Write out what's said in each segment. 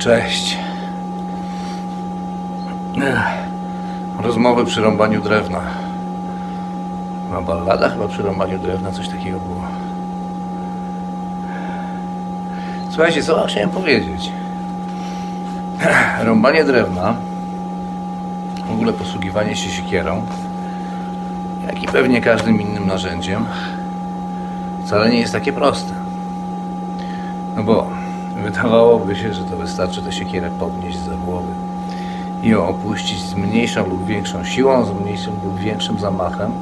Cześć. Rozmowy przy rąbaniu drewna. Na ballada chyba przy rąbaniu drewna coś takiego było. Słuchajcie, co chciałem powiedzieć? Rąbanie drewna, w ogóle posługiwanie się siekierą, jak i pewnie każdym innym narzędziem, wcale nie jest takie proste. No bo wydawałoby się, że to wystarczy tę siekierę podnieść za głowy i ją opuścić z mniejszą lub większą siłą, z mniejszym lub większym zamachem.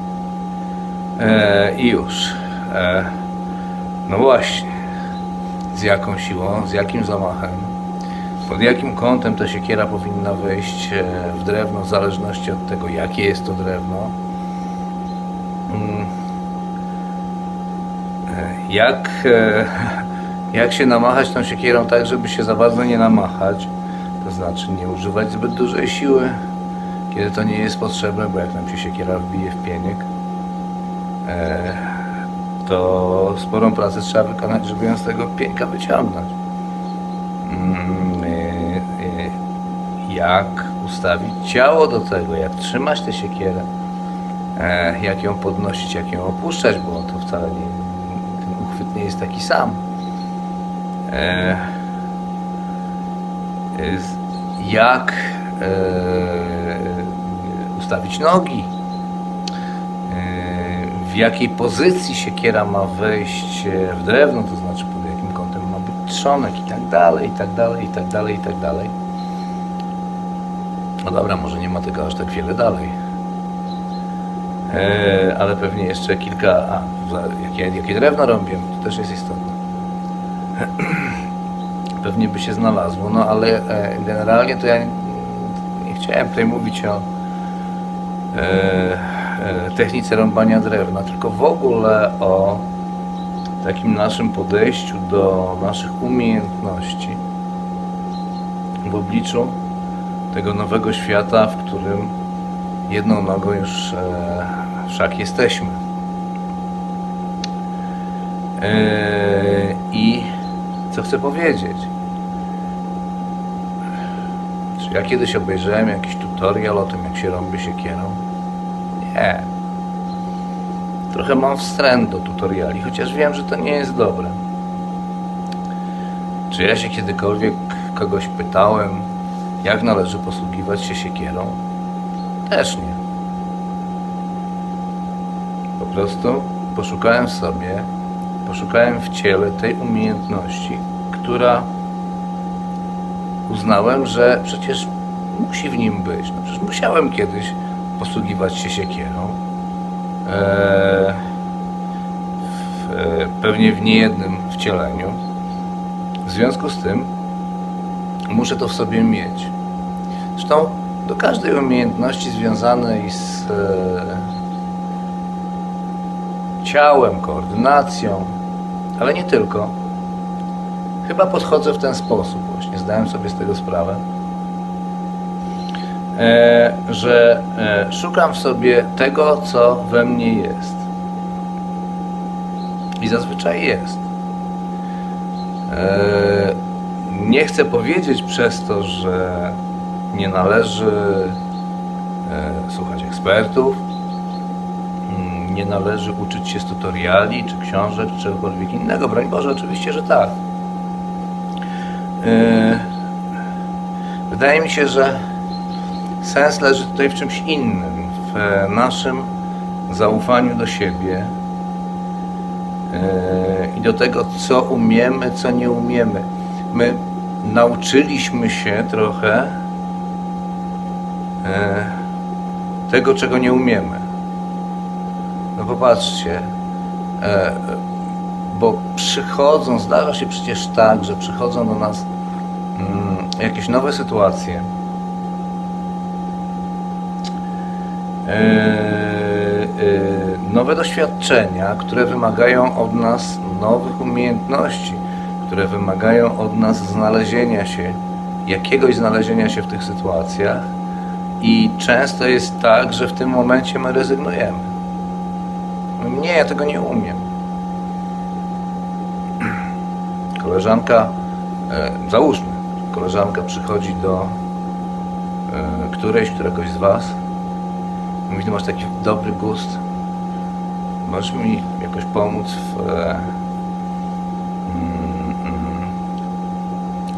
E, I już. E, no właśnie. Z jaką siłą, z jakim zamachem, pod jakim kątem ta siekiera powinna wejść e, w drewno, w zależności od tego, jakie jest to drewno. Mm. E, Jak, e, jak się namachać tą siekierą tak, żeby się za bardzo nie namachać, to znaczy nie używać zbyt dużej siły, kiedy to nie jest potrzebne, bo jak nam się siekiera wbije w pieniek, e, to sporą pracę trzeba wykonać, żeby ją z tego pieńka wyciągnąć. Mm, e, e, Jak ustawić ciało do tego, jak trzymać tę siekierę, jak ją podnosić, jak ją opuszczać, bo to wcale nie, ten uchwyt nie jest taki sam. E, e, jak e, ustawić nogi, e, w jakiej pozycji siekiera ma wejść e, w drewno, to znaczy pod jakim kątem ma być trzonek i tak dalej, i tak dalej, i tak dalej, i tak dalej. No dobra, może nie ma tego aż tak wiele dalej. E, ale pewnie jeszcze kilka. A, jakie, jakie drewno robię, to też jest istotne. Pewnie by się znalazło, no ale e, generalnie to ja nie, chciałem tutaj mówić o e, e, technice rąbania drewna, tylko w ogóle o takim naszym podejściu do naszych umiejętności w obliczu tego nowego świata, w którym jedną nogą już e, wszak jesteśmy. E, I co chcę powiedzieć? Ja kiedyś obejrzałem jakiś tutorial o tym, jak się rąbi siekierą? Nie. Trochę mam wstręt do tutoriali, chociaż wiem, że to nie jest dobre. Czy ja się kiedykolwiek kogoś pytałem, jak należy posługiwać się siekierą? Też nie. Po prostu poszukałem w sobie, poszukałem w ciele tej umiejętności, która uznałem, że przecież musi w nim być. No przecież musiałem kiedyś posługiwać się siekierą. Eee, w, e, pewnie w niejednym wcieleniu. W związku z tym muszę to w sobie mieć. Zresztą do każdej umiejętności związanej z e, ciałem, koordynacją, ale nie tylko, chyba podchodzę w ten sposób. Właśnie zdałem sobie z tego sprawę, e, że e, szukam w sobie tego, co we mnie jest. I zazwyczaj jest. E, nie chcę powiedzieć przez to, że nie należy słuchać ekspertów, mm, nie należy uczyć się z tutoriali, czy książek, czy czegokolwiek innego. Broń Boże, oczywiście, że tak. E, Wydaje mi się, że sens leży tutaj w czymś innym, w naszym zaufaniu do siebie e, i do tego, co umiemy, co nie umiemy. My nauczyliśmy się trochę e, tego, czego nie umiemy. No popatrzcie, bo przychodzą, zdarza się przecież tak, że przychodzą do nas mm, jakieś nowe sytuacje, e, e, nowe doświadczenia, które wymagają od nas nowych umiejętności, które wymagają od nas znalezienia się, jakiegoś znalezienia się w tych sytuacjach. I często jest tak, że w tym momencie my rezygnujemy. Nie, ja tego nie umiem. Koleżanka, e, załóżmy, koleżanka przychodzi do e, którejś, któregoś z Was, mówi, ty masz taki dobry gust, możesz mi jakoś pomóc w, e, mm, mm,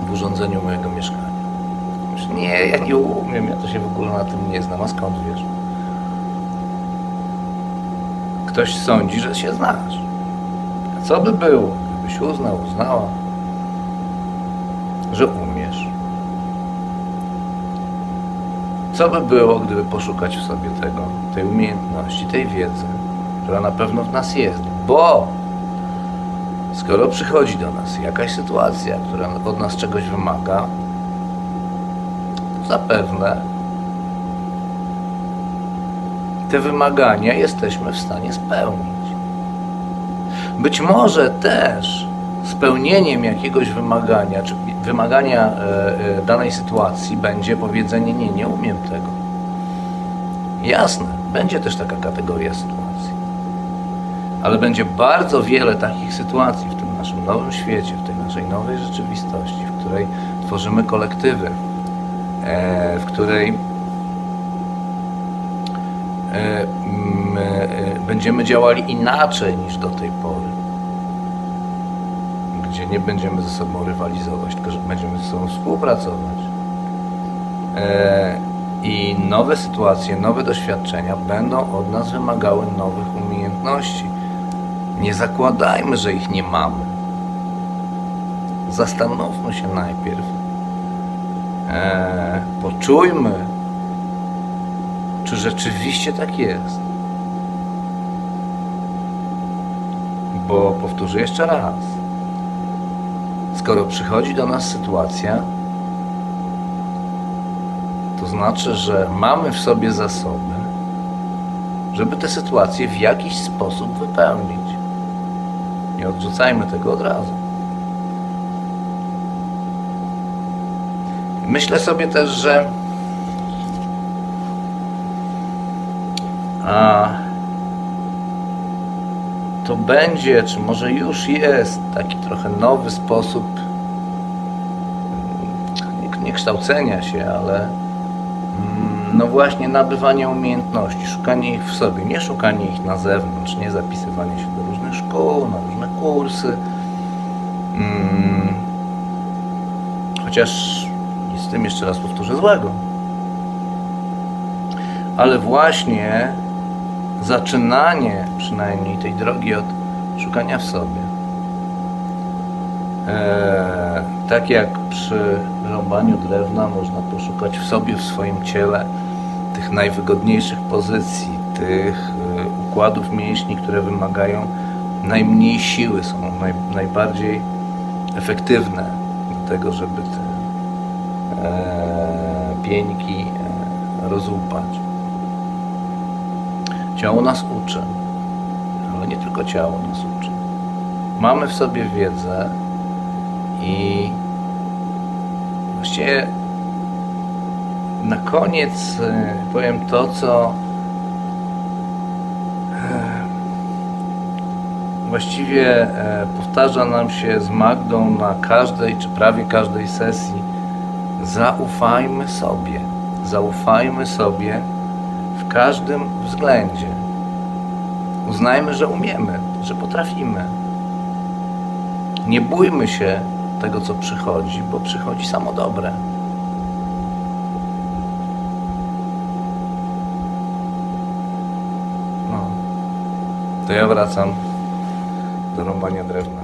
w urządzeniu mojego mieszkania. Nie, ja nie umiem, ja to się w ogóle na tym nie znam, a skąd wiesz? Ktoś sądzi, że się znasz. A co by było, gdybyś uznał, uznała, że umiesz? Co by było, gdyby poszukać w sobie tego, tej umiejętności, tej wiedzy, która na pewno w nas jest? Bo skoro przychodzi do nas jakaś sytuacja, która od nas czegoś wymaga, to zapewne te wymagania jesteśmy w stanie spełnić. Być może też spełnieniem jakiegoś wymagania, czy wymagania e, e, danej sytuacji będzie powiedzenie: Nie, nie umiem tego. Jasne, będzie też taka kategoria sytuacji. Ale będzie bardzo wiele takich sytuacji w tym naszym nowym świecie, w tej naszej nowej rzeczywistości, w której tworzymy kolektywy, e, w której będziemy działali inaczej niż do tej pory. Gdzie nie będziemy ze sobą rywalizować, tylko że będziemy ze sobą współpracować. E, I nowe sytuacje, nowe doświadczenia będą od nas wymagały nowych umiejętności. Nie zakładajmy, że ich nie mamy. Zastanówmy się najpierw. E, poczujmy, czy rzeczywiście tak jest. Bo powtórzę jeszcze raz. Skoro przychodzi do nas sytuacja, to znaczy, że mamy w sobie zasoby, żeby tę sytuację w jakiś sposób wypełnić. Nie odrzucajmy tego od razu. Myślę sobie też, że a to będzie, czy może już jest taki trochę nowy sposób nie, nie kształcenia się, ale mm, no właśnie nabywania umiejętności, szukanie ich w sobie, nie szukanie ich na zewnątrz, nie zapisywanie się do różnych szkół, na różne kursy. Mm, chociaż z tym jeszcze raz powtórzę złego. Ale właśnie zaczynanie przynajmniej tej drogi od szukania w sobie. Eee, tak jak przy rąbaniu drewna można poszukać w sobie, w swoim ciele tych najwygodniejszych pozycji, tych e, układów mięśni, które wymagają najmniej siły, są naj, najbardziej efektywne do tego, żeby te e, pieńki e, rozłupać. Ciało nas uczy, ale nie tylko ciało nas uczy. Mamy w sobie wiedzę i właściwie na koniec e, powiem to, co e, właściwie e, powtarza nam się z Magdą na każdej czy prawie każdej sesji. Zaufajmy sobie. Zaufajmy sobie w każdym względzie. Uznajmy, że umiemy, że potrafimy. Nie bójmy się tego, co przychodzi, bo przychodzi samo dobre. No. To ja wracam do rąbania drewna.